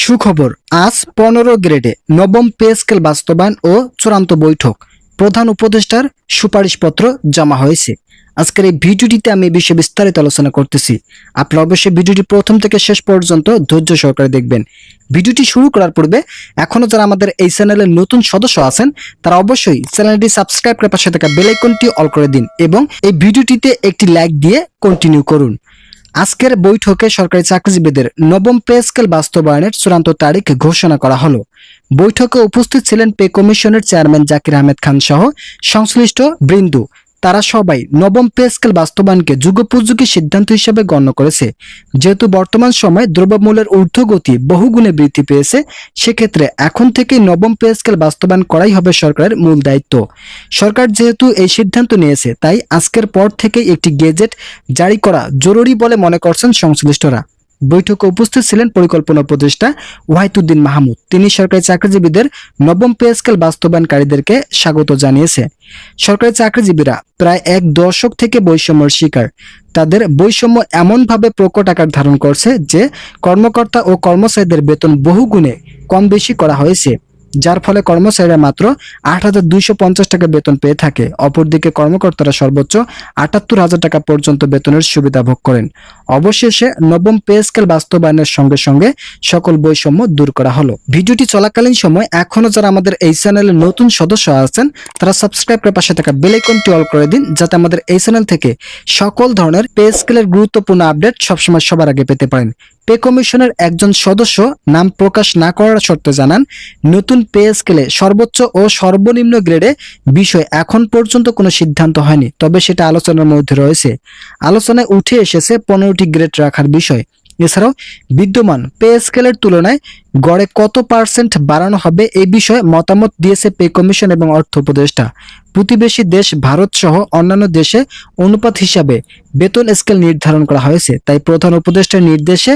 সুখবর। আজ পনেরো গ্রেডে নবম পে স্কেল বাস্তবায়ন ও চূড়ান্ত বৈঠক। প্রধান উপদেষ্টার সুপারিশপত্র জমা হয়েছে। আজকের এই ভিডিওটিতে আমি বিষয়ে বিস্তারিত আলোচনা করতেছি। আপনারা অবশ্যই ভিডিওটি প্রথম থেকে শেষ পর্যন্ত ধৈর্য সহকারে দেখবেন। ভিডিওটি শুরু করার পূর্বে এখনও যারা আমাদের এই চ্যানেলের নতুন সদস্য আছেন, তারা অবশ্যই চ্যানেলটি সাবস্ক্রাইব করে পাশে থাকা বেল আইকনটি অল করে দিন এবং এই ভিডিওটিতে একটি লাইক দিয়ে কন্টিনিউ করুন। আজকের বৈঠকে সরকারি চাকরিজীবীদের নবম পে স্কেল বাস্তবায়নের চূড়ান্ত তারিখ ঘোষণা করা হলো। বৈঠকে উপস্থিত ছিলেন পে কমিশনের চেয়ারম্যান জাকির আহমেদ খান সহ সংশ্লিষ্ট বৃন্দু। তারা সবাই নবম পে স্কেল বাস্তবায়নকে যুগোপযোগী সিদ্ধান্ত হিসেবে গণ্য করেছে। যেহেতু বর্তমান সময়ে দ্রব্যমূল্যের ঊর্ধ্বগতি বহুগুণে বৃদ্ধি পেয়েছে, সেক্ষেত্রে এখন থেকেই নবম পে স্কেল বাস্তবায়ন করাই হবে সরকারের মূল দায়িত্ব। সরকার যেহেতু এই সিদ্ধান্ত নিয়েছে, তাই আজকের পর থেকেই একটি গেজেট জারি করা জরুরি বলে মনে করছেন সংশ্লিষ্টরা। বৈঠকে উপস্থিত ছিলেন পরিকল্পনা উপদেষ্টা ওয়াহিদুদ্দিন মাহমুদ। তিনি সরকারি চাকরিজীবীদের নবম পে স্কেল বাস্তবায়নকারীদেরকে স্বাগত জানিয়েছে। সরকারি চাকরিজীবীরা প্রায় এক দশক থেকে বৈষম্যের শিকার। তাদের বৈষম্য এমনভাবে প্রকট আকার ধারণ করছে যে কর্মকর্তা ও কর্মচারীদের বেতন বহুগুণে কম বেশি করা হয়েছে, যার ফলে কর্মচারীরা মাত্র আট হাজার দুইশো পঞ্চাশ টাকা বেতন পেয়ে থাকে। অপরদিকে কর্মকর্তারা সর্বোচ্চ আটাত্তর হাজার টাকা পর্যন্ত বেতনের সুবিধা ভোগ করেন। অবশেষে নবম পে স্কেল বাস্তবায়নের সঙ্গে সঙ্গে সকল বৈষম্য দূর করা হলো। ভিডিওটি চলাকালীন সময় এখনও যারা আমাদের এই চ্যানেলের নতুন সদস্য আছেন, তারা সাবস্ক্রাইব করে পাশে থাকা বেল আইকনটি অল করে দিন, যাতে আমাদের এই চ্যানেল থেকে সকল ধরনের পে স্কেলের গুরুত্বপূর্ণ আপডেট সবসময় সবার আগে পেতে পারেন। পে কমিশনের একজন সদস্য নাম প্রকাশ না করার শর্তে জানান, নতুন পে স্কেলে সর্বোচ্চ ও সর্বনিম্ন গ্রেডে বিষয় এখন পর্যন্ত কোনো সিদ্ধান্ত হয়নি, তবে সেটা আলোচনার মধ্যে রয়েছে। আলোচনায় উঠে এসেছে পনেরোটি গ্রেড রাখার বিষয়। এছাড়াও বিদ্যমান পে স্কেলের তুলনায় গড়ে কত পার্সেন্ট বাড়ানো হবে এই বিষয়ে মতামত দিয়েছে পে কমিশন এবং অর্থ উপদেষ্টা। প্রতিবেশী দেশ ভারত সহ অন্যান্য দেশে অনুপাত হিসাবে বেতন স্কেল নির্ধারণ করা হয়েছে। তাই প্রধান উপদেষ্টার নির্দেশে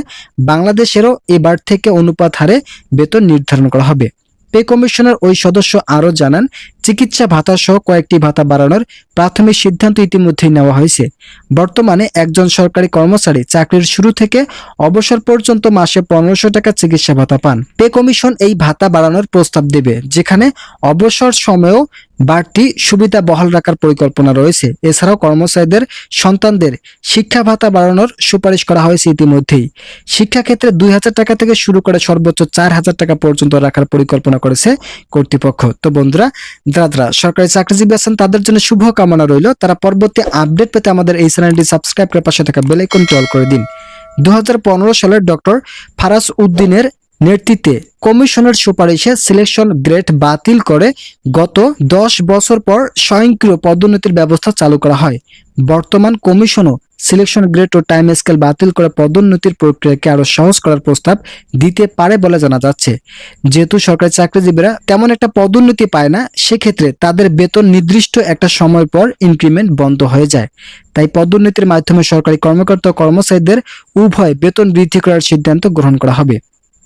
বাংলাদেশেরও এবার থেকে অনুপাত হারে বেতন নির্ধারণ করা হবে। পে কমিশনের ওই সদস্য আরও জানান চিকিৎসা ভাতা সহ কয়েকটি ভাতা বাড়ানোর প্রাথমিক সিদ্ধান্ত ইতিমধ্যেই নেওয়া হয়েছে। বর্তমানে একজন সরকারি কর্মচারী চাকরির শুরু থেকে অবসর পর্যন্ত মাসে পনেরোশো টাকা চিকিৎসা ভাতা পান। পে কমিশন এই ভাতা বাড়ানোর প্রস্তাব দেবে, যেখানে অবসর সময়েও বাড়তি সুবিধা বহাল রাখার পরিকল্পনা রয়েছে। এছাড়াও কর্মচারীদের সন্তানদের শিক্ষা ভাতা বাড়ানোর সুপারিশ করা হয়েছে ইতিমধ্যেই। শিক্ষাক্ষেত্রে দুই হাজার টাকা থেকে শুরু করে সর্বোচ্চ চার হাজার টাকা পর্যন্ত রাখার পরিকল্পনা করেছে কর্তৃপক্ষ। তো বন্ধুরা যারা সরকারি চাকরিজীবী আছেন, তাদের জন্য শুভ কামনা রইল। তারা পরবর্তী আপডেট পেতে আমাদের এই চ্যানেলটি সাবস্ক্রাইব করে পাশে থাকা বেল আইকনটি অল করে দিন। দু হাজার পনেরো সালের ডক্টর ফারাজ উদ্দিনের নেতৃত্বে কমিশনের সুপারিশে সিলেকশন গ্রেড বাতিল করে গত দশ বছর পর স্বয়ংক্রিয় পদোন্নতির ব্যবস্থা চালু করা হয়। বর্তমান কমিশনও সিলেকশন গ্রেড ও টাইম স্কেল বাতিল করে পদোন্নতির প্রক্রিয়াকে আরও সহজ করার প্রস্তাব দিতে পারে বলে জানা যাচ্ছে। যেহেতু সরকারি চাকরিজীবীরা তেমন একটা পদোন্নতি পায় না, সেক্ষেত্রে তাদের বেতন নির্দিষ্ট একটা সময় পর ইনক্রিমেন্ট বন্ধ হয়ে যায়। তাই পদোন্নতির মাধ্যমে সরকারি কর্মকর্তা কর্মচারীদের উভয় বেতন বৃদ্ধি করার সিদ্ধান্ত গ্রহণ করা হবে।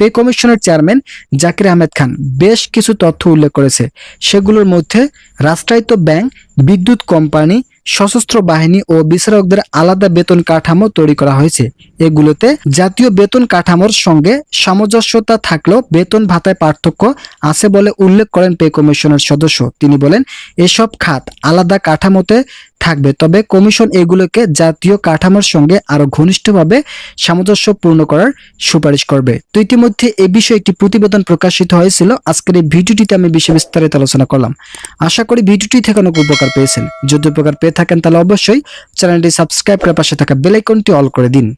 পে কমিশনের চেয়ারম্যান জাকির আহমেদ খান বেশ কিছু তথ্য উল্লেখ করেছে। সেগুলোর মধ্যে রাষ্ট্রায়ত্ত ব্যাংক, বিদ্যুৎ কোম্পানি সশস্ত্র বাহিনী ও বিচারকদের আলাদা বেতন কাঠামো তৈরি করা হয়েছে। এগুলোতে জাতীয় বেতন কাঠামোর সঙ্গে সামঞ্জস্যতা থাকলেও বেতন ভাতায় পার্থক্য আছে বলে উল্লেখ করেন পে কমিশনের সদস্য। তিনি বলেন, এসব খাত আলাদা কাঠামোতে থাকবে। তবে কমিশন এগুলোকে জাতীয় কাঠামোর সঙ্গে আরও ঘনিষ্ঠভাবে সামঞ্জস্যপূর্ণ করার সুপারিশ করবে। তো ইতিমধ্যে এ বিষয়ে একটি প্রতিবেদন প্রকাশিত হয়েছিল। আজকের এই ভিডিওটিতে আমি বিষয়ে বিস্তারিত আলোচনা করলাম। আশা করি ভিডিওটি থেকে অনেক উপকার পেয়েছেন। যদি উপকার পেয়ে থাকেন তাহলে অবশ্যই চ্যানেলটি সাবস্ক্রাইব করে পাশে থাকা বেল আইকনটি অল করে দিন।